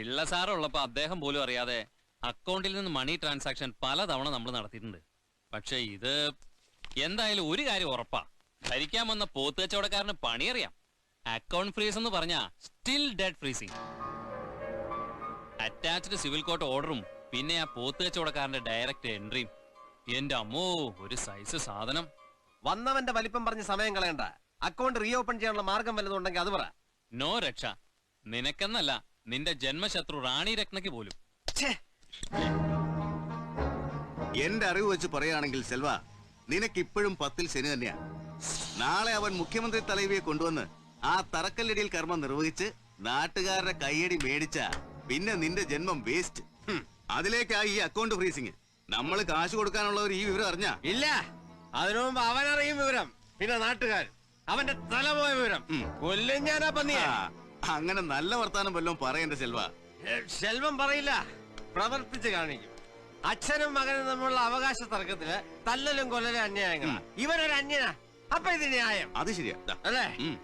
പിള്ള സാറുള്ളപ്പോ അദ്ദേഹം പോലും അറിയാതെ അക്കൗണ്ടിൽ നിന്ന് മണി ട്രാൻസാക്ഷൻ പലതവണ നമ്മൾ നടത്തിയിട്ടുണ്ട്. പക്ഷെ ഇത് എന്തായാലും ഒരു കാര്യം ഉറപ്പാ. ഭരിക്കാൻ വന്ന പോത്ത് കച്ചവടക്കാരന് പണിയറിയാം. അക്കൗണ്ട് ഫ്രീസ് എന്ന് പറഞ്ഞാ still dead freezing. Attached civil court ഓർഡറും പിന്നെ ആ പോത്ത് കച്ചവടക്കാരന്റെ ഡയറക്റ്റ് എൻട്രിയും. എന്റെ അമ്മോ ഒരു സൈസ് സാധനം. വന്നവന്റെ വലിപ്പം പറഞ്ഞ് സമയം കളയണ്ട. അക്കൗണ്ട് റീ ഓപ്പൺ ചെയ്യാനുള്ള മാർഗം വല്ലതും ഉണ്ടെങ്കിൽ അത് പറ. നോ രക്ഷ. നിനക്കെന്നല്ല. നിന്റെ ജന്മശത്രു റാണി രത്നയ്ക്ക് പോലും. എന്റെ അറിവ് വെച്ച് പറയുകയാണെങ്കിൽ സെൽവ നിനക്കിപ്പോഴും പത്തിൽ ശനി തന്നെയാ. നാളെ അവൻ മുഖ്യമന്ത്രി തലവിയെ കൊണ്ടുവന്ന് ആ തറക്കല്ലടിയിൽ കർമ്മം നിർവഹിച്ച് നാട്ടുകാരുടെ കയ്യടി മേടിച്ച പിന്നെ നിന്റെ ജന്മം വേസ്റ്റ്. അതിലേക്കാ ഈ അക്കൗണ്ട് ഫ്രീസിങ് നമ്മൾ കാശ് കൊടുക്കാനുള്ളവർ ഈ വിവരം അറിഞ്ഞ? ഇല്ല. അതിനു മുമ്പ് അവനറിയും വിവരം. പിന്നെ നാട്ടുകാർ അവന്റെ തല പോയ വിവരം. കൊല്ലും ഞാനാ പന്നിയെ. അങ്ങനെ നല്ല വർത്താനം വല്ലതും പറയണ്ട സെൽവ സെൽവം ശെൽവം പറയില്ല. പ്രവർത്തിച്ച് കാണിക്കും. അച്ഛനും മകനും തമ്മിലുള്ള അവകാശ തർക്കത്തിൽ തല്ലലും കൊല്ലലും അന്യായങ്ങളാ. ഇവനൊരു അന്യനാ അപ്പൊ ഇത് ന്യായം. അത് ശരിയാ. ദാ. അല്ലേ? ഉം.